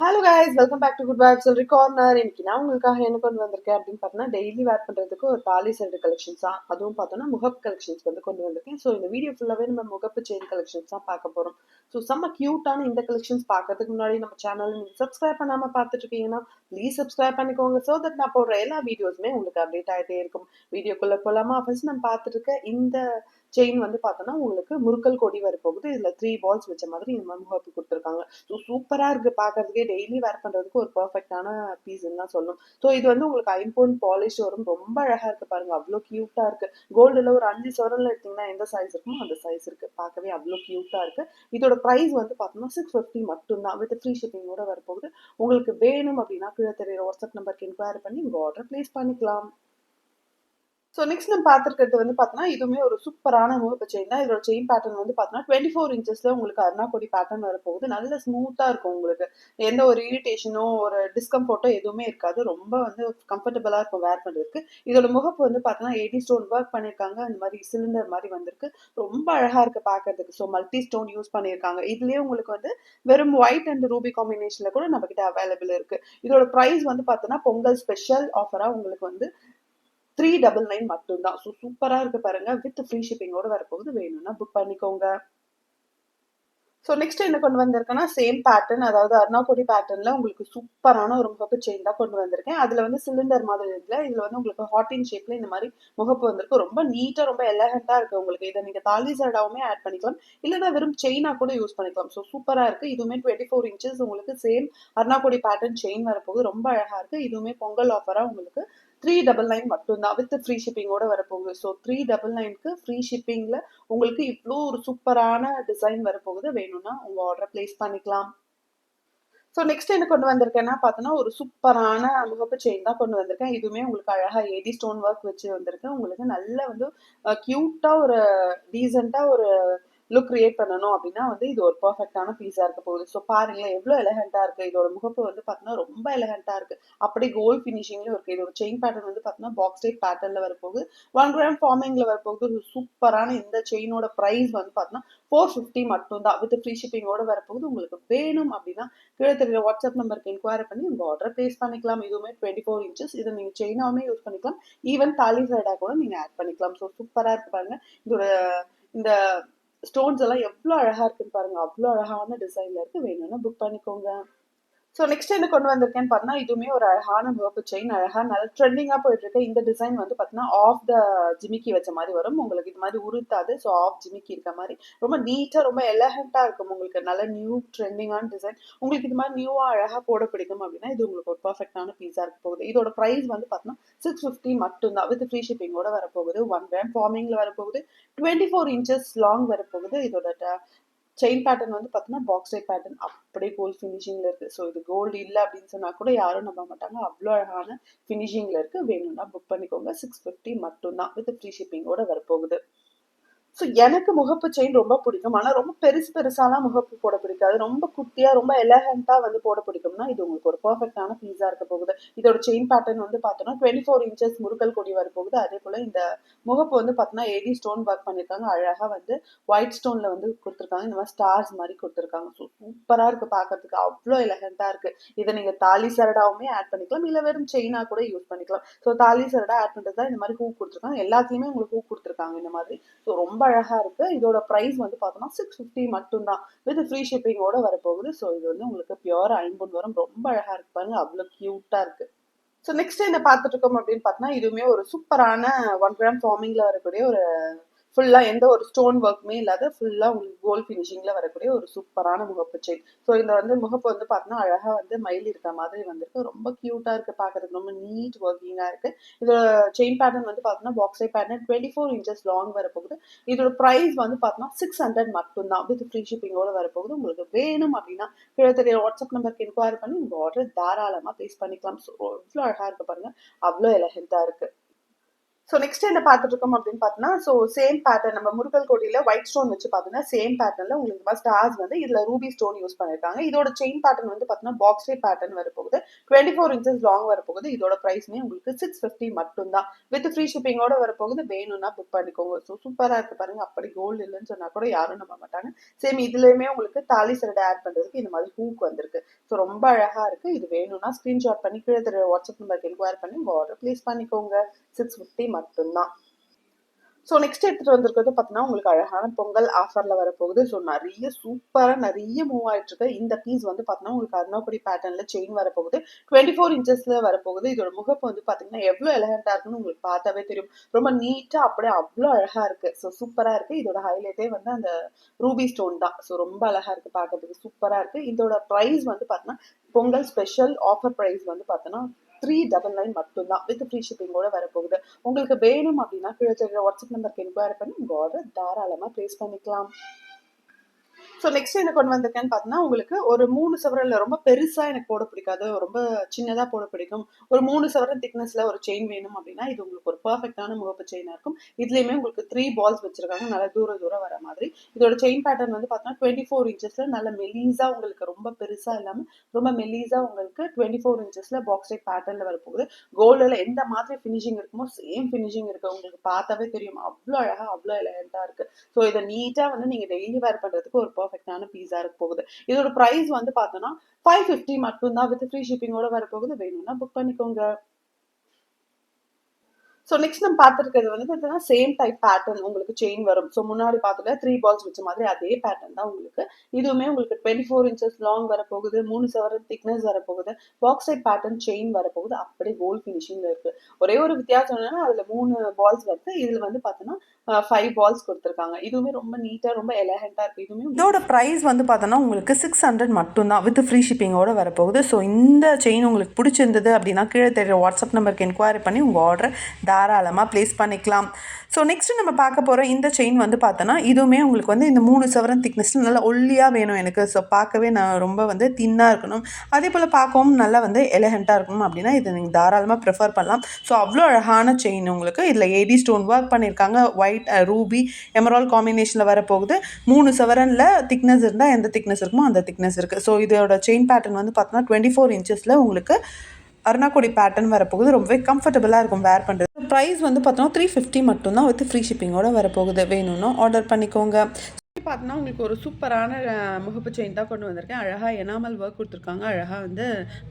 Hello guys welcome back to good vibe ஒரு corner இன்னைக்கு நான் உங்களுக்காக என்ன கொண்டு வந்திருக்கேன் அப்படின்னு பார்த்தீங்கன்னா டெய்லி வேர் பண்ணுறதுக்கு ஒரு தாலி செட் கலெக்ஷன்ஸ் தான் அதுவும் பார்த்தோன்னா முகப் கலெக்ஷன்ஸ் வந்து கொண்டு வந்திருக்கேன். ஸோ இந்த வீடியோ ஃபுல்லாகவே நம்ம முகப்பு செயின் கலெக்ஷன்ஸ் தான் பார்க்க போகிறோம் ஸோ செம்ம க்யூட்டான இந்த கலெக்ஷன்ஸ் பார்க்கறதுக்கு முன்னாடி நம்ம சேனல் நீங்கள் சப்ஸ்கிரைப் பண்ணாமல் பார்த்துட்டு இருக்கீங்கன்னா ப்ளீஸ் சப்ஸ்கிரைப் பண்ணிக்கோங்க. ஸோ தட் நான் போடுற எல்லா வீடியோஸுமே உங்களுக்கு அப்டேட் ஆகிட்டே இருக்கும். வீடியோக்குள்ளே போகலாமா ஃபர்ஸ்ட் நம்ம பார்த்துட்டு இருக்க இந்த செயின் வந்து பார்த்தோன்னா உங்களுக்கு முறுக்கல் கொடி வர போகுது. இதில் த்ரீ பால்ஸ் வச்ச மாதிரி இந்த மாதிரி முகப்பு கொடுத்துருக்காங்க. ஸோ சூப்பராக இருக்குது பார்க்கறதுக்கே டெய்லி வேர் பண்ணுறதுக்கு ஒரு பர்ஃபெக்டான பீஸ்ன்னு தான் சொல்லும் ஸோ இது வந்து உங்களுக்கு ஐம்போன் பாலிஷ் வரும் ரொம்ப அழகாக இருக்குது பாருங்கள் அவ்வளோ க்யூட்டாக இருக்குது கோல்டில் ஒரு அஞ்சு சவரனில் எடுத்தீங்கன்னா எந்த சைஸ் இருக்குமோ அந்த சைஸ் இருக்குது பார்க்கவே அவ்வளோ க்யூட்டாக இருக்குது இதோட ப்ரைஸ் வந்து பார்த்தோம்னா சிக்ஸ் ஃபிஃப்டி மட்டும்தான் வித் ஃப்ரீ ஷிப்பிங்கோட வரப்போகுது. உங்களுக்கு வேணும் அப்படின்னா கீழே தெரியுற வாட்ஸ்அப் நம்பருக்கு என்கொயரி பண்ணி உங்கள் ஆர்டர் ப்ளேஸ் பண்ணிக்கலாம். ஸோ நெக்ஸ்ட் நம்ம பார்த்துருக்கிறது வந்து பார்த்தோன்னா இதுவுமே ஒரு சூப்பரான முகப்பு செயின் தான். இதோட செயின் பேட்டர்ன் வந்து பார்த்தோன்னா டுவெண்ட்டி ஃபோர் இன்ச்சஸில் உங்களுக்கு அருணாக்கொடி பேட்டர்ன் வரப்போகுது. நல்ல ஸ்மூத்தாக இருக்கும் உங்களுக்கு. எந்த ஒரு இரிட்டேஷனோ ஒரு டிஸ்கம்ஃபர்ட்டோ எதுவுமே இருக்காது. ரொம்ப வந்து கம்ஃபர்டபுளாக இருக்கும் வேர் பண்ணுறதுக்கு இதோட முகப்பு வந்து பார்த்தோன்னா எயிட்டி ஸ்டோன் ஒர்க் பண்ணியிருக்காங்க. அந்த மாதிரி சிலிண்டர் மாதிரி வந்திருக்கு. ரொம்ப அழகாக இருக்குது பார்க்கறதுக்கு. ஸோ மல்டி ஸ்டோன் யூஸ் பண்ணியிருக்காங்க. இதுலேயே உங்களுக்கு வந்து வெறும் ஒயிட் அண்ட் ரூபி காம்பினேஷனில் கூட நம்மக்கிட்ட அவைலபிள் இருக்குது இதோட ப்ரைஸ் வந்து பார்த்தோன்னா பொங்கல் ஸ்பெஷல் ஆஃபராக உங்களுக்கு வந்து த்ரீ டபுள் நைன் மட்டும்தான். ஸோ சூப்பராக இருக்கு பாருங்க. வித் ஃப்ரீ ஷிப்பிங்கோட வரப்போகுது. வேணும்னா புக் பண்ணிக்கோங்க. ஸோ நெக்ஸ்ட் என்ன கொண்டு வந்திருக்கேன்னா சேம் பேட்டர்ன் அதாவது அருணாக்கொடி பேட்டர்னில் உங்களுக்கு சூப்பரான ஒரு முகப்பு செயின் தான் கொண்டு வந்திருக்கேன். அதில் வந்து சிலிண்டர் மாதிரி இல்லை இதில் வந்து உங்களுக்கு ஹாட்டின் ஷேப்பில் இந்த மாதிரி முகப்பு வந்திருக்கு. ரொம்ப நீட்டாக ரொம்ப எலகண்ட்டாக இருக்குது உங்களுக்கு. இதை நீங்கள் தாலி சைடாவுமே ஆட் பண்ணிக்கலாம். இல்லைனா வெறும் செயினாக கூட யூஸ் பண்ணிக்கலாம். ஸோ சூப்பராக இருக்குது இதுவுமே டுவெண்ட்டி ஃபோர் இன்ச்சஸ் உங்களுக்கு சேம் அருணாக்கொடி பேட்டர்ன் செயின் வரப்போகுது. ரொம்ப அழகாக இருக்குது இதுவுமே பொங்கல் ஆஃபராக உங்களுக்கு த்ரீ டபுள் நைன் மட்டும்தான் வித் ஃப்ரீ ஷிப்பிங்கோட வரப்போகுது. ஸோ த்ரீ டபுள் நைனுக்கு ஃப்ரீ ஷிப்பிங்கில் உங்களுக்கு இவ்வளோ ஒரு சூப்பரான டிசைன் வரப்போகுது. வேணும்னா உங்கள் ஆர்டரை ப்ளேஸ் பண்ணிக்கலாம். ஸோ நெக்ஸ்ட் என்ன கொண்டு வந்திருக்கேன்னா பார்த்தோன்னா ஒரு சூப்பரான முகப்பு செயின் தான் கொண்டு வந்திருக்கேன். இதுவுமே உங்களுக்கு அழகாக ஏடி ஸ்டோன் ஒர்க் வச்சு வந்திருக்கேன் உங்களுக்கு நல்ல வந்து க்யூட்டாக ஒரு டீசெண்டாக ஒரு லுக் கிரியேட் பண்ணணும் அப்படின்னா வந்து இது ஒரு பர்ஃபெக்டான பீஸாக இருக்க போகுது. ஸோ பாருங்களேன் எவ்வளோ எலகண்ட்டாக இருக்குது இதோட முகப்பு வந்து பார்த்தீங்கன்னா ரொம்ப எலகண்ட்டாக இருக்குது அப்படி கோல்ட் ஃபினிஷிங்லேயும் இருக்குது இதோட செயின் பேட்டர்ன் வந்து பார்த்தீங்கன்னா பாக்ஸ் டைப் பேட்டர்னில் வரப்போகுது. ஒன் கிராம் ஃபார்மிங்கில் வரப்போகுது. சூப்பரான இந்த செயினோட ப்ரைஸ் வந்து பார்த்தீங்கன்னா ஃபோர் ஃபிஃப்டி மட்டும்தான். வித் ஃப்ரீ ஷிப்பிங்கோட வரப்போகுது. உங்களுக்கு வேணும் அப்படின்னா கீழே தெரியல வாட்ஸ்அப் நம்பருக்கு என்கொயரி பண்ணி உங்கள் ஆர்டர் ப்ளேஸ் பண்ணிக்கலாம். இதுவுமே டுவெண்ட்டி ஃபோர் இன்ச்சஸ் இதை நீங்கள் செயினாவுமே யூஸ் பண்ணிக்கலாம். ஈவன் தாலி சைடாக கூட நீங்கள் ஆட் பண்ணிக்கலாம். ஸோ சூப்பராக இருக்கு பாருங்க. இதோட இந்த ஸ்டோன்ஸ் எல்லாம் எவ்வளோ அழகாக இருக்குன்னு பாருங்க. அவ்வளோ அழகான டிசைனில் இருக்குது வேணும்னா புக் பண்ணிக்கோங்க. ஸோ நெக்ஸ்ட் என்ன கொண்டு வந்திருக்கேன்னு பார்த்தா இதுவுமே ஒரு அழகான ஒர்க்கு செயின் அழகாக நல்ல ட்ரெண்டிங்காக போயிட்டு இருக்க. இந்த டிசைன் வந்து பார்த்தீங்கன்னா ஆஃப் த ஜிமிக்கி வச்ச மாதிரி வரும். உங்களுக்கு இது மாதிரி உருத்தாது ஸோ ஆஃப் ஜிமிக்கி இருக்க மாதிரி. ரொம்ப நீட்டாக ரொம்ப எலகண்ட்டாக இருக்கும் உங்களுக்கு. நல்ல நியூ ட்ரெண்டிங்கான டிசைன் உங்களுக்கு இது மாதிரி நியூவாக அழகாக போட பிடிக்கும் அப்படின்னா இது உங்களுக்கு ஒரு பர்ஃபெக்டான பீஸாக இருக்க போகுது. இதோட ப்ரைஸ் வந்து பார்த்தீங்கன்னா சிக்ஸ் ஃபிஃப்டி மட்டும்தான். வித் ஃப்ரீ ஷிப்பிங்கோட வரப்போகுது. ஒன் கிராம் ஃபார்மிங்கில் வரப்போகுது. டுவெண்ட்டி ஃபோர் இன்ச்சஸ் லாங் வரப்போகுது. இதோட செயின் பேட்டர்ன் வந்து பார்த்தீங்கன்னா பாக்ஸை பேட்டர்ன் அப்படியே கோல்ட் ஃபினிஷிங்கில் இருக்குது ஸோ இது கோல்டு இல்லை அப்படின்னு சொன்னால் கூட யாரும் நம்ப மாட்டாங்க. அவ்வளோ அழகான ஃபினிஷிங்கில் இருக்குது வேணும்னா புக் பண்ணிக்கோங்க. சிக்ஸ் ஃபிஃப்டி மட்டும்தான். வித் ஃப்ரீ ஷிப்பிங்கோட வரப்போகுது. ஸோ எனக்கு முகப்பு செயின் ரொம்ப பிடிக்கும். ஆனால் ரொம்ப பெருசு பெருசாலாம் முகப்பு போட பிடிக்காது. ரொம்ப குட்டியாக ரொம்ப எலகண்ட்டாக வந்து போட பிடிக்கும்னா இது உங்களுக்கு ஒரு பர்ஃபெக்டான பீஸாக இருக்க போகுது. இதோட செயின் பேட்டர்ன் வந்து பார்த்தோன்னா டுவெண்ட்டி ஃபோர் இன்ச்சஸ் முருகல் கொடி வர போகுது. அதே போல் இந்த முகப்பு வந்து பார்த்தோன்னா ஏடி ஸ்டோன் ஒர்க் பண்ணியிருக்காங்க. அழகாக வந்து ஒயிட் ஸ்டோனில் வந்து கொடுத்துருக்காங்க. இந்த மாதிரி ஸ்டார்ஸ் மாதிரி கொடுத்துருக்காங்க. ஸோ சூப்பராக இருக்குது பார்க்கறதுக்கு அவ்வளோ எலகண்ட்டாக இருக்குது இதை நீங்கள் தாலி சரடாவுமே ஆட் பண்ணிக்கலாம். இல்லை வெறும் செயினாக கூட யூஸ் பண்ணிக்கலாம். ஸோ தாலி சரடா ஆட் பண்ணுறது தான் இந்த மாதிரி ஹூ கொடுத்துருக்காங்க. எல்லாத்துலேயுமே உங்களுக்கு ஹூ கொடுத்துருக்காங்க இந்த மாதிரி. ஸோ ரொம்ப அழகா இருக்கு. இதோட ப்ரைஸ் வந்து பார்த்தோம்னா சிக்ஸ் ஃபிஃப்டி மட்டும்தான். வித் ஃப்ரீ ஷிப்பிங்கோட வரப்போகுது. ஸோ இது வந்து உங்களுக்கு பியூர் ஐம்பொன் வரும். ரொம்ப அழகா இருக்கு பாருங்க. அவ்வளோ க்யூட்டாக இருக்கு. ஸோ நெக்ஸ்ட் என்ன பார்த்துட்டு இருக்கோம் அப்படின்னு பார்த்தோம்னா இதுவுமே ஒரு சூப்பரான ஒன் கிராம் ஃபார்மிங்ல வரக்கூடிய ஒரு ஃபுல்லாக எந்த ஒரு ஸ்டோன் ஒர்க்குமே இல்லாத ஃபுல்லாக உங்களுக்கு கோல்ட் ஃபினிஷிங்கில் வரக்கூடிய ஒரு சூப்பரான முகப்பு செயின் ஸோ இந்த வந்து முகப்பு வந்து பார்த்தோன்னா அழகாக வந்து மயில் இருக்க மாதிரி வந்திருக்கு. ரொம்ப க்யூட்டாக இருக்குது பார்க்கறதுக்கு ரொம்ப நீட் ஒர்க்கிங்காக இருக்குது இதோட செயின் பேட்டர்ன் வந்து பார்த்தோன்னா பாக்ஸை pattern twenty four inches long வரப்போகுது. இதோட ப்ரைஸ் வந்து பார்த்தோன்னா சிக்ஸ் ஹண்ட்ரட் மட்டும்தான். வித் ஃப்ரீ ஷிப்பிங்கோட வரப்போகுது. உங்களுக்கு வேணும் அப்படின்னா கீழே தெரிய வாட்ஸ்அப் நம்பருக்கு என்கொயரி பண்ணி உங்கள் ஆர்டர் தாராளமாக ப்ளேஸ் பண்ணிக்கலாம். ஸோ எவ்வளோ அழகாக இருக்குது பாருங்கள் அவ்வளோ எலகெண்ட்டாக இருக்குது ஸோ நெக்ஸ்ட் என்ன பார்த்துட்டு இருக்கோம் அப்படின்னு பார்த்தோம்னா ஸோ சேம் பேட்டர்ன் நம்ம முருகல் கோடியில் ஒயிட் ஸ்டோன் வச்சு பார்த்தோன்னா சேம் பேட்டர்னில் உங்களுக்கு மாதிரி ஸ்டார்ஸ் வந்து இதில் ரூபி ஸ்டோன் யூஸ் பண்ணியிருக்காங்க. இதோட செயின் பேட்டர்ன் வந்து பார்த்தோன்னா பாக்ஸ் டைப் பேட்டர்ன் வரப்போகுது. டுவெண்ட்டி ஃபோர் இன்ச்சஸ் லாங் வரப்போகுது. இதோட ப்ரைஸ்மே உங்களுக்கு சிக்ஸ் ஃபிஃப்டி மட்டும்தான். வித் ஃப்ரீ ஷிப்பிங்கோட வரப்போகுது. வேணும்னா புக் பண்ணிக்கோங்க. ஸோ சூப்பராக இருக்கு பாருங்க. அப்படி கோல்டு இல்லைன்னு சொன்னால் கூட யாரும் நம்ப மாட்டாங்க. சேம் இதுலேயுமே உங்களுக்கு தாலி சரடை ஆட் பண்ணுறதுக்கு இந்த மாதிரி ஹூக் வந்திருக்கு. ஸோ ரொம்ப அழகாக இருக்குது இது வேணும்னா ஸ்க்ரீன்ஷாட் பண்ணி கீழே வாட்ஸ்அப் நம்பருக்கு என்கொயர் பண்ணி உங்கள் ஆர்டர் ப்ளேஸ் பண்ணிக்கோங்க. சிக்ஸ் ஃபிஃப்டி மட்டும்தான். ஸோ நெக்ஸ்ட் எடுத்துகிட்டு வந்திருக்கிறது பார்த்தீங்கன்னா உங்களுக்கு அழகான பொங்கல் ஆஃபரில் வரப்போகுது. ஸோ நிறைய சூப்பராக நிறைய மூவ் ஆயிட்டு இருக்கு இந்த பீஸ் வந்து பார்த்தீங்கன்னா உங்களுக்கு அருணாக்குடி பேட்டர்னில் செயின் வரப்போகுது. டுவெண்ட்டி ஃபோர் இன்ச்சஸில் வரப்போகுது. இதோட முகப்பு வந்து பார்த்தீங்கன்னா எவ்வளோ எலகண்ட்டாக இருக்குன்னு உங்களுக்கு பார்த்தாவே தெரியும். ரொம்ப நீட்டாக அப்படியே அவ்வளோ அழகாக இருக்குது ஸோ சூப்பராக இருக்குது இதோட ஹைலைட்டே வந்து அந்த ரூபி ஸ்டோன் தான். ஸோ ரொம்ப அழகாக இருக்குது பார்க்கறதுக்கு சூப்பராக இருக்குது இதோட ப்ரைஸ் வந்து பார்த்தீங்கன்னா பொங்கல் ஸ்பெஷல் ஆஃபர் ப்ரைஸ் வந்து பார்த்தோன்னா த்ரீ டபுள் நைன் மட்டும்தான். வித் ஃப்ரீ ஷிப்பிங்கோட வரப்போகுது. உங்களுக்கு வேணும் அப்படின்னா கீழே வாட்ஸ்அப் நம்பருக்கு என்கொயரி பண்ணி உங்கள் ஆர்டர் தாராளமாக ப்ளேஸ் பண்ணிக்கலாம். ஸோ நெக்ஸ்ட் என்ன கொண்டு வந்திருக்கேன்னு பார்த்தீங்கன்னா உங்களுக்கு ஒரு மூணு சவரில் ரொம்ப பெருசாக எனக்கு போட பிடிக்காது. ரொம்ப சின்னதாக போட பிடிக்கும். ஒரு மூணு சவரன் திக்னஸில் ஒரு செயின் வேணும் அப்படின்னா இது உங்களுக்கு ஒரு பர்ஃபெக்டான முகப்பு செயினாக இருக்கும். இதுலேயுமே உங்களுக்கு த்ரீ பால்ஸ் வச்சுருக்காங்க. நல்லா தூர தூரம் வர மாதிரி. இதோட செயின் பேட்டர்ன் வந்து பார்த்தீங்கன்னா டுவெண்ட்டி ஃபோர் இன்ச்சஸில் நல்ல மெலீஸாக உங்களுக்கு ரொம்ப பெருசாக இல்லாமல் ரொம்ப மெலீஸாக உங்களுக்கு டுவெண்ட்டி ஃபோர் இன்ச்சஸில் பாக்ஸ் டைப் பேட்டர்னில் வரப்போகுது. கோல்டில் எந்த மாதிரி ஃபினிஷிங் இருக்குமோ சேம் ஃபினிஷிங் இருக்குது உங்களுக்கு பார்த்தாவே தெரியும். அவ்வளோ அழகாக அவ்வளோ எலகண்ட்டாக இருக்குது ஸோ இதை நீட்டாக வந்து நீங்கள் டெய்லி வேர் பண்ணுறதுக்கு ஒரு பர்ஃபெக்டான பீஸா இருக்க போகுது. இதோட ப்ரைஸ் வந்து பார்த்தோன்னா ஃபைவ் ஃபிஃப்டி மட்டும்தான் வித் ஃப்ரீ ஷிப்பிங்கோட வரப்போகுது. வேணும்னா புக் பண்ணிக்கோங்க. ஸோ நெக்ஸ்ட் நம்ம பார்த்துருக்கிறது வந்து பார்த்தீங்கன்னா சேம் டைப் பேட்டர்ன் உங்களுக்கு செயின் வரும். ஸோ முன்னாடி பார்த்துல த்ரீ பால்ஸ் வச்ச மாதிரி அதே பேட்டர்ன் தான் உங்களுக்கு. இதுவுமே உங்களுக்கு டுவெண்ட்டி ஃபோர் இன்ச்சஸ் லாங் வரப்போகுது மூணு சவரன் திக்னஸ் வரப்போகுது பாக்ஸ் டைப் பேட்டர்ன் செயின் வரப்போகுது. அப்படியே கோல்ட் ஃபினிஷிங் இருக்கு. ஒரே ஒரு வித்தியாசம் என்னன்னா அதுல மூணு பால்ஸ் வருது. இதுல வந்து பார்த்தோன்னா ஃபைவ் பால்ஸ் கொடுத்துருக்காங்க. இதுவுமே ரொம்ப நீட்டாக ரொம்ப எலகண்ட்டாக இருக்குது இதுவுமே இதோட ப்ரைஸ் வந்து பார்த்தோன்னா உங்களுக்கு சிக்ஸ் ஹண்ட்ரட் மட்டும்தான் வித் ஃப்ரீ ஷிப்பிங்கோட வரப்போகுது. ஸோ இந்த செயின் உங்களுக்கு பிடிச்சிருந்தது அப்படின்னா கீழே தெரியுற வாட்ஸ்அப் நம்பருக்கு என்கொயரி பண்ணி உங்கள் ஆர்டர் தாராளமாக ப்ளேஸ் பண்ணிக்கலாம். ஸோ நெக்ஸ்ட் நம்ம பார்க்க போகிற இந்த செயின் வந்து பார்த்தோன்னா இதுவுமே உங்களுக்கு வந்து இந்த மூணு சவரன் திக்னஸ் நல்லா ஒல்லியாக வேணும் எனக்கு. ஸோ பார்க்கவே நான் ரொம்ப வந்து தின்னாக இருக்கணும். அதே போல் பார்க்கவும் நல்லா வந்து எலகண்ட்டாக இருக்கணும் அப்படின்னா இதை நீங்கள் தாராளமாக ப்ரிஃபர் பண்ணலாம். ஸோ அவ்வளோ அழகான செயின் உங்களுக்கு. இதில் ஏடி ஸ்டோன் ஒர்க் பண்ணியிருக்காங்க. ஒயிட் ரூபி எமரால் காம்பினேஷனில் வரப்போகுது. மூணு சவரனில் திக்னஸ் இருந்தால் எந்த திக்னஸ் இருக்குமோ அந்த திக்னஸ் இருக்குது ஸோ இதோட செயின் பேட்டர்ன் வந்து பார்த்தோன்னா டுவெண்ட்டி ஃபோர் இன்ச்சஸில் உங்களுக்கு அருணாக்குடி பேட்டர்ன் வரப்போகுது. ரொம்பவே கம்ஃபர்டபுளாக இருக்கும் வேர் பண்ணுறது ப்ரைஸ் வந்து பார்த்தோன்னா த்ரீ ஃபிஃப்டி மட்டும்தான் வித் ஃப்ரீ ஷிப்பிங்கோட வரப்போகுது. வேணும்னா ஆர்டர் பண்ணிக்கோங்க. பார்த்தோன்னா உங்களுக்கு ஒரு சூப்பரான முகப்பு செயின் தான் கொண்டு வந்திருக்கேன். அழகாக எனாமல் ஒர்க் கொடுத்துருக்காங்க. அழகாக வந்து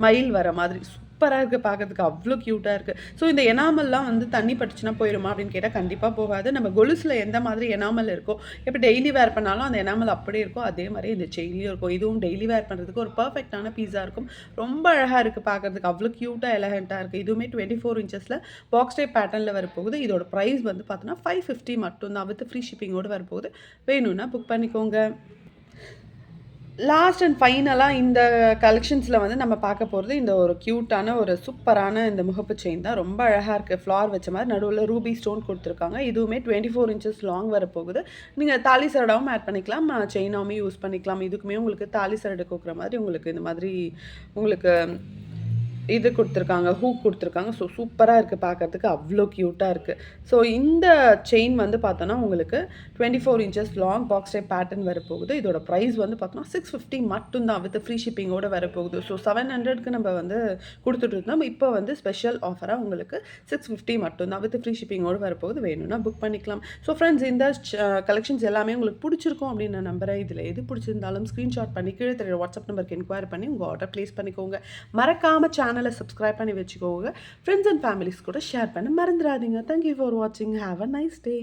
மயில் வர மாதிரி. சூப்பராக இருக்குது பார்க்கறதுக்கு அவ்வளோ க்யூட்டாக இருக்குது ஸோ இந்த எனாமல்லாம் வந்து தண்ணி பட்டுச்சுன்னா போயிடுமா அப்படின்னு கேட்டால் கண்டிப்பாக போகாது. நம்ம கொலுசில் எந்த மாதிரி எனாமல் இருக்கோ இப்போ டெய்லி வேர் பண்ணாலும் அந்த எனாமல் அப்படியே இருக்கும். அதே மாதிரி இந்த செயின்லேயும் இருக்கும். இதுவும் டெய்லி வேர் பண்ணுறதுக்கு ஒரு பர்ஃபெக்டான பீஸாக இருக்கும். ரொம்ப அழகாக இருக்குது பார்க்கறதுக்கு அவ்வளோ க்யூட்டாக எலகண்ட்டாக இருக்குது இதுவுமே டுவெண்ட்டி ஃபோர் இன்ச்சஸில் பாக்ஸ் டைப் பேட்டர்னில் வரப்போகுது. இதோட ப்ரைஸ் வந்து பார்த்தோன்னா ஃபைவ் ஃபிஃப்டி மட்டும்தான். வித் ஃப்ரீ ஷிப்பிங்கோடு வரப்போகுது. வேணும்னா புக் பண்ணிக்கோங்க. லாஸ்ட் அண்ட் ஃபைனலாக இந்த கலெக்ஷன்ஸில் வந்து நம்ம பார்க்க போகிறது இந்த ஒரு க்யூட்டான ஒரு சூப்பரான இந்த முகப்பு செயின் தான். ரொம்ப அழகாக இருக்குது ஃப்ளார் வச்ச மாதிரி நடுவில் ரூபி ஸ்டோன் கொடுத்துருக்காங்க. இதுவுமே டுவெண்ட்டி ஃபோர் இன்ச்சஸ் லாங் வரப்போகுது. நீங்கள் தாலி சரடாவும் ஆட் பண்ணிக்கலாம். செயினாகவும் யூஸ் பண்ணிக்கலாம். இதுக்குமே உங்களுக்கு தாலி சரடு கொடுக்குற மாதிரி உங்களுக்கு இந்த மாதிரி உங்களுக்கு இது கொடுத்துருக்காங்க ஹூக் கொடுத்துருக்காங்க. ஸோ சூப்பராக இருக்குது பார்க்கறதுக்கு அவ்வளோ க்யூட்டாக இருக்குது ஸோ இந்த செயின் வந்து பார்த்தோன்னா உங்களுக்கு twenty four inches long box type pattern வரப்போகுது. இதோட ப்ரைஸ் வந்து பார்த்தோன்னா சிக்ஸ் ஃபிஃப்டி மட்டும்தான் வித் ஃப்ரீ ஷிப்பிங்கோடு வரப்போகுது. ஸோ செவன் ஹண்ட்ரட்க்கு நம்ம வந்து கொடுத்துட்டு இருந்தோம். இப்போ வந்து ஸ்பெஷல் ஆஃபராக உங்களுக்கு சிக்ஸ் ஃபிஃப்டி மட்டும்தான் வித் ஃப்ரீ ஷிப்பிங்கோடு வரப்போகுது. வேணும்னா புக் பண்ணிக்கலாம். ஸோ ஃப்ரெண்ட்ஸ் இந்த கலெக்ஷன்ஸ் எல்லாமே உங்களுக்கு பிடிச்சிருக்கும் அப்படின்னு நான் நம்புறேன் இதில் எது பிடிச்சிருந்தாலும் ஸ்க்ரீன்ஷாட் பண்ணி கீழே தெரிய வாட்ஸ்அப் நம்பருக்கு என்கொயரி பண்ணி உங்கள் ஆர்டர் ப்ளேஸ் பண்ணிக்கோங்க. மறக்காமல் சேனலை சப்ஸ்கிரைப் பண்ணி வச்சுக்கோங்க. ஃப்ரெண்ட்ஸ் அண்ட் ஃபேமிலிஸ் கூட ஷேர் பண்ண மறந்துடாதீங்க. தேங்க்யூ ஃபார் வாட்சிங் ஹாவ் அ நைஸ் டே